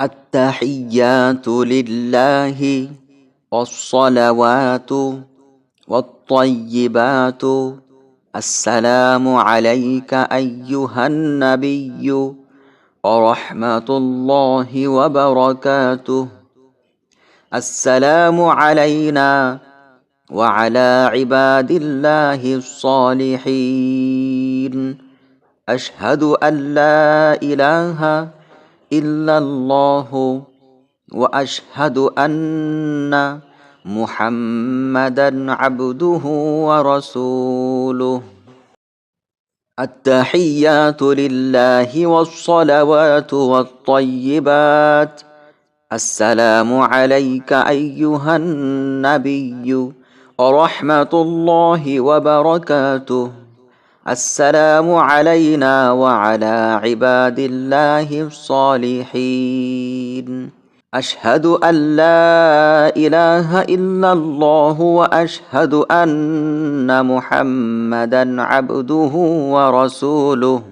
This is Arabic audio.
التحيات لله والصلوات والطيبات. السلام عليك أيها النبي ورحمة الله وبركاته. السلام علينا وعلى عباد الله الصالحين. أشهد أن لا إله إلا الله وأشهد أن محمدا عبده ورسوله. التحيات لله والصلوات والطيبات. السلام عليك أيها النبي ورحمة الله وبركاته. السلام علينا وعلى عباد الله الصالحين. أشهد أن لا إله إلا الله وأشهد أن محمدا عبده ورسوله.